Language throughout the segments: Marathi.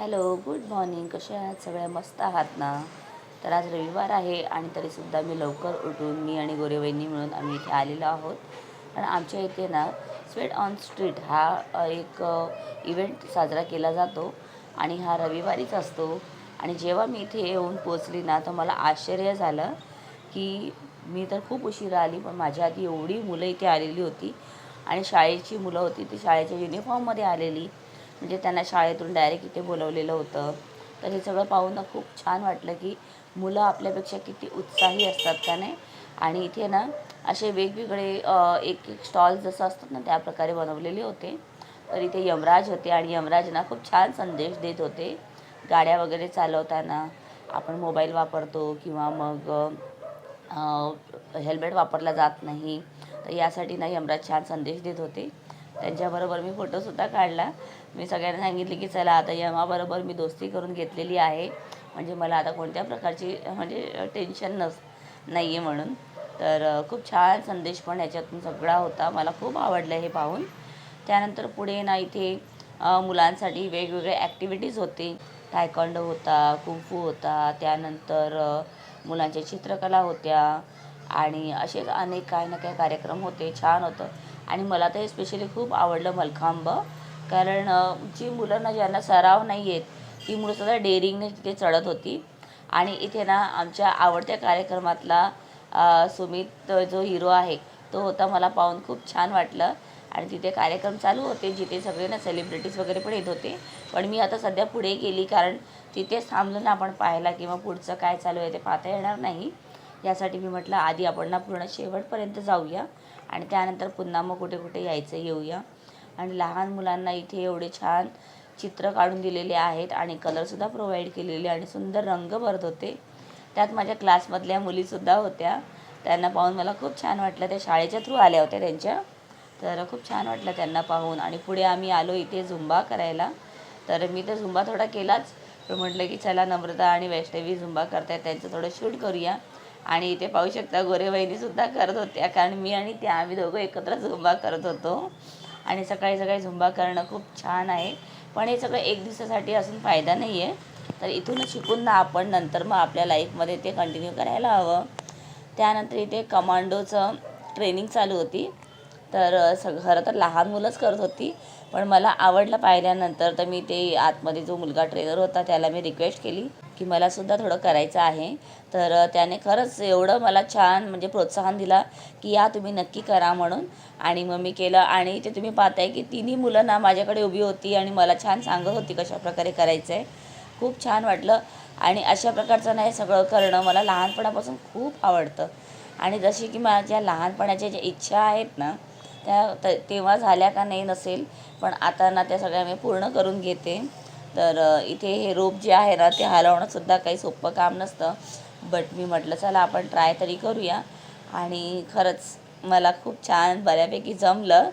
Hello good morning. कसे आहात? सगळ्या मस्त आहात ना? तर आज रविवार आहे आणि तरीसुद्धा मी लवकर उठून मी आणि गोरेवहिनी मिळून आम्ही इथे आलेलो आहोत. आणि आमच्या इथे ना स्वेट ऑन स्ट्रीट हा एक इव्हेंट साजरा केला जातो आणि हा रविवारीच असतो. आणि जेव्हा मी इथे येऊन पोचली ना तर मला आश्चर्य झालं की मी तर खूप उशिरा आली पण माझ्या आधी एवढी मुलं इथे आलेली होती आणि शाळेची मुलं होती ती शाळेच्या युनिफॉर्ममध्ये आलेली. म्हणजे त्यांना शाळेतून डायरेक्ट इथे बोलवलेलं होतं. तर हे सगळं पाहून ना खूप छान वाटलं की मुलं आपल्यापेक्षा किती उत्साही असतात का नाही? आणि इथे ना असे वेगवेगळे एक एक स्टॉल जसं असतात ना त्या प्रकारे बनवलेले होते. तर इथे यमराज होते आणि यमराजना खूप छान संदेश देत होते. गाड्या वगैरे चालवताना आपण मोबाईल वापरतो किंवा मग हेल्मेट वापरला जात नाही. तर यासाठी ना यमराज छान संदेश देत होते. त्यांच्याबरोबर मी फोटोसुद्धा काढला. मी सगळ्यांना सांगितले की चला आता यमाबरोबर मी दोस्ती करून घेतलेली आहे. म्हणजे मला आता कोणत्या प्रकारची म्हणजे टेन्शन नस नाही आहे म्हणून. तर खूप छान संदेश पण याच्यातून सगळा होता. मला खूप आवडलं हे पाहून. त्यानंतर पुढे ना इथे मुलांसाठी वेगवेगळे ॲक्टिव्हिटीज होते. टायकॉन्डो होता कुंफू होता त्यानंतर मुलांच्या चित्रकला होत्या आणि असे अनेक काही ना काही कार्यक्रम होते. छान होतं. आणि मला तर हे स्पेशली खूप आवडलं मलखांब कारण जी मुलं ना ज्यांना सराव नाही आहेत ती मुलंसुद्धा डेअरिंगने तिथे चढत होती. आणि इथे ना आमच्या आवडत्या कार्यक्रमातला सुमित जो हिरो आहे तो होता मला पाहून खूप छान वाटलं. आणि तिथे कार्यक्रम चालू होते जिथे सगळे ना सेलिब्रिटीज वगैरे पण येत होते. पण मी आता सध्या पुढे गेली कारण तिथेच थांबलो ना आपण पाहायला किंवा पुढचं काय चालू आहे ते पाहता येणार नाही. यासाठी मी म्हटलं आधी आपण ना पूर्ण शेवटपर्यंत जाऊया आणि त्यानंतर पुन्हा मग कुठे कुठे यायचं येऊया. आणि लहान मुलांना इथे एवढे छान चित्र काढून दिलेले आहेत आणि कलरसुद्धा प्रोव्हाइड केलेले आणि सुंदर रंग भरत होते. त्यात माझ्या क्लासमधल्या मुलीसुद्धा होत्या. त्यांना पाहून मला खूप छान वाटलं. त्या शाळेच्या थ्रू आल्या होत्या त्यांच्या. तर खूप छान वाटलं त्यांना पाहून. आणि पुढे आम्ही आलो इथे झुंबा करायला. तर मी तर झुंबा थोडा केलाच. पण म्हटलं की चला नम्रता आणि वैष्णवी झुंबा करतायत. त्यांचं थोडं शूट करूया. आणि इथे पाहू शकता गोरेवहिनीसुद्धा करत होत्या कारण मी आणि त्या आम्ही दोघं एकत्र झुंबा करत होतो. आणि सकाळी सकाळी झुंबा करणं खूप छान आहे. पण हे सगळं एक दिवसासाठी असून फायदा नाही आहे तर इथूनच शिकून ना आपण नंतर मग आपल्या लाईफमध्ये ते कंटिन्यू करायला हवं. त्यानंतर इथे कमांडोचं ट्रेनिंग चालू होती. तर सग खरं तर लहान मुलंच करत होती. पण मला आवडलं पाहिल्यानंतर तर मी ते आतमध्ये जो मुलगा ट्रेनर होता त्याला मी रिक्वेस्ट केली की मलासुद्धा थोडं करायचं आहे. तर त्याने खरंच एवढं मला छान म्हणजे प्रोत्साहन दिला की या तुम्ही नक्की करा म्हणून. आणि मग मी केलं आणि ते तुम्ही पाहताय की तिन्ही मुलं ना माझ्याकडे उभी होती आणि मला छान सांगत होती कशा प्रकारे करायचं आहे खूप छान वाटलं. आणि अशा प्रकारचं ना हे सगळं करणं मला लहानपणापासून खूप आवडतं. आणि जशी की माझ्या लहानपणाच्या ज्या इच्छा आहेत ना त्या त तेव्हा झाल्या का नाही नसेल पण आता ना त्या सगळ्या मी पूर्ण करून घेते. तर इथे हे रोप जे आहे ना ते हलवणंसुद्धा काही सोपं काम नसतं. बट मी म्हटलं चला आपण ट्राय तरी करूया. आणि खरंच मला खूप छान बऱ्यापैकी जमलं.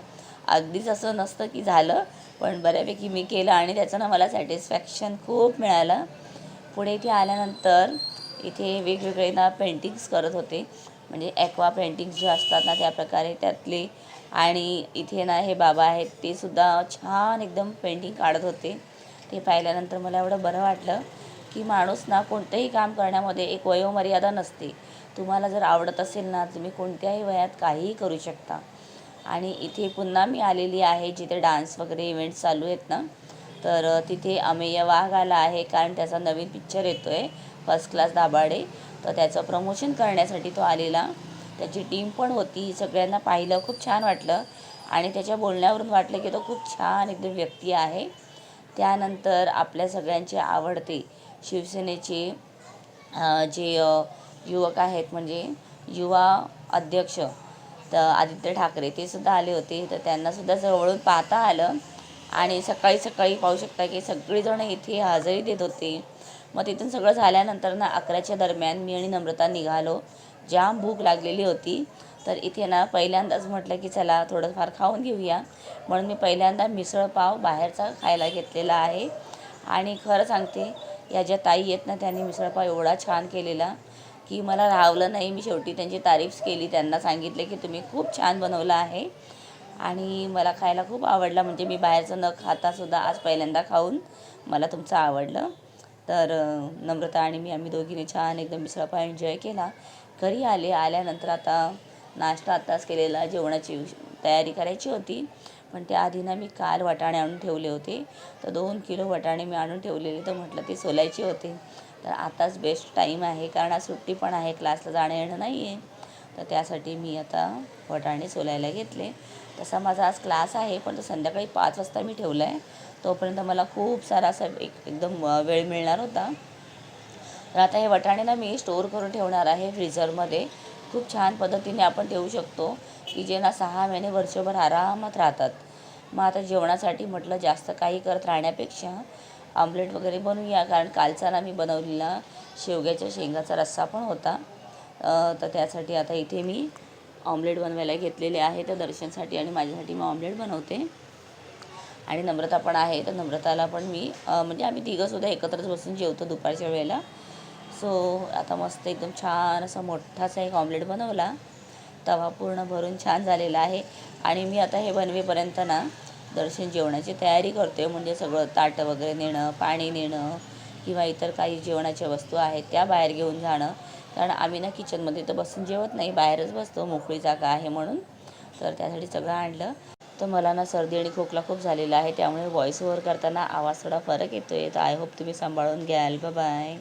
अगदीच असं नसतं की झालं पण बऱ्यापैकी मी केलं आणि त्याचं ना मला सॅटिस्फॅक्शन खूप मिळालं. पुढे इथे आल्यानंतर इथे वेगवेगळे ना पेंटिंग्स करत होते. म्हणजे ॲक्वा पेंटिंग्स जे असतात ना त्या प्रकारे त्यातले आणि इथे ना हे बाबा आहेत ते सुद्धा छान एकदम पेंटिंग काढत होते. ते पाहिल्यानंतर मला एवढं बरं वाटलं की माणूस ना कोणतंही काम करण्यामध्ये एक वयोमर्यादा नसते. तुम्हाला जर आवडत असेल ना तुम्ही कोणत्याही वयात काहीही करू शकता. आणि इथे पुन्हा मी आलेली आहे जिथे डान्स वगैरे इव्हेंट्स चालू आहेत ना तर तिथे अमेय वाघ आला आहे कारण त्याचा नवीन पिक्चर येतो आहे फर्स्ट क्लास दाभाडे. तर त्याचं प्रमोशन करण्यासाठी तो आलेला. त्याची टीम पण होती. सगळ्यांना पाहिलं. खूप छान वाटलं. आणि त्याच्या बोलण्यावरून वाटलं की तो खूप छान एकदम व्यक्ती आहे. त्यानंतर आपल्या सगळ्यांचे आवडते शिवसेनेचे जे युवक आहेत म्हणजे युवा अध्यक्ष तर आदित्य ठाकरे ते सुद्धा आले होते. तर त्यांनासुद्धा जवळून पाहता आलं. आणि सकाळी सकाळी पाहू शकता की सगळीजणं इथे हजेरी देत होते. मग तिथून सगळं झाल्यानंतर ना अकराच्या दरम्यान मी आणि नम्रता निघालो. जाम भूक लागलेली होती. तर इथे ना पहिल्यांदाच म्हटलं की चला थोडंफार खाऊन घेऊया. म्हणून मी पहिल्यांदा मिसळपाव बाहेरचा खायला घेतलेला आहे. आणि खरं सांगते या ज्या ताई आहेत ना त्यांनी मिसळपाव एवढा छान केलेला की मला राहवलं नाही. मी शेवटी त्यांची तारीफ केली. त्यांना सांगितले की तुम्ही खूप छान बनवलं आहे. आणि मला खायला खूप आवडला. म्हणजे मी बाहेरचं न खातासुद्धा आज पहिल्यांदा खाऊन मला तुमचं आवडलं. तर नम्रता आणि मी आम्ही दोघींनी छान एकदम मिसळपाव एन्जॉय केला. घरी आले आल्यानंतर आता नाश्ता आत्ताच केलेला जेवणाची तयारी करायची होती. पण त्याआधी ना मी काल वाटाणे आणून ठेवले होते. तर दोन किलो वाटाणे मी आणून ठेवलेले तर म्हटलं ते सोलायचे होते. तर आताच बेस्ट टाईम आहे कारण आज सुट्टी पण आहे क्लासला जाणं येणं नाही आहे तर त्यासाठी मी आता वाटाणे सोलायला घेतले. तसा माझा आज क्लास आहे पण तो संध्याकाळी पाच वाजता मी ठेवला आहे तोपर्यंत मला खूप सारा असा एक एकदम वेळ मिळणार होता. तर आता हे वाटाणे ना मी स्टोअर करून ठेवणार आहे फ्रीझरमध्ये. खूप छान पद्धतीने आपण ठेवू शकतो की जे ना सहा महिने वर्षभर आरामात राहतात. मग आता जेवणासाठी म्हटलं जास्त काही करत राहण्यापेक्षा आमलेट वगैरे बनवूया कारण कालचा ना मी बनवलेला शेवग्याच्या शेंगाचा रस्सा पण होता. तर त्यासाठी आता इथे मी ऑमलेट बनवायला घेतलेले आहे तर दर्शनसाठी आणि माझ्यासाठी मी ऑमलेट बनवते. आणि नम्रता पण आहे तर नम्रताला पण मी म्हणजे आम्ही तिघंसुद्धा एकत्रच बसून जेवतो दुपारच्या वेळेला. सो आता मस्त एकदम छान असा मोठासा एक ऑमलेट बनवला. तवा पूर्ण भरून छान झालेला आहे. आणि मी आता हे बनवेपर्यंत ना दर्शन जेवणाची तयारी करते म्हणजे सगळं ताटं वगैरे नेणं पाणी नेणं किंवा इतर काही जेवणाच्या वस्तू आहेत त्या बाहेर घेऊन जाणं. कारण आम्ही ना किचनमध्ये तर बसून जेवत नाही. बाहेरच बसतो. मोकळी जागा आहे म्हणून. तर त्यासाठी सगळं आणलं. तर मला ना सर्दी आणि खोकला खूप झालेला आहे. त्यामुळे व्हॉईस ओव्हर करताना आवाज थोडा फरक येतो आहे तर आय होप तुम्ही सांभाळून घ्याल. बाय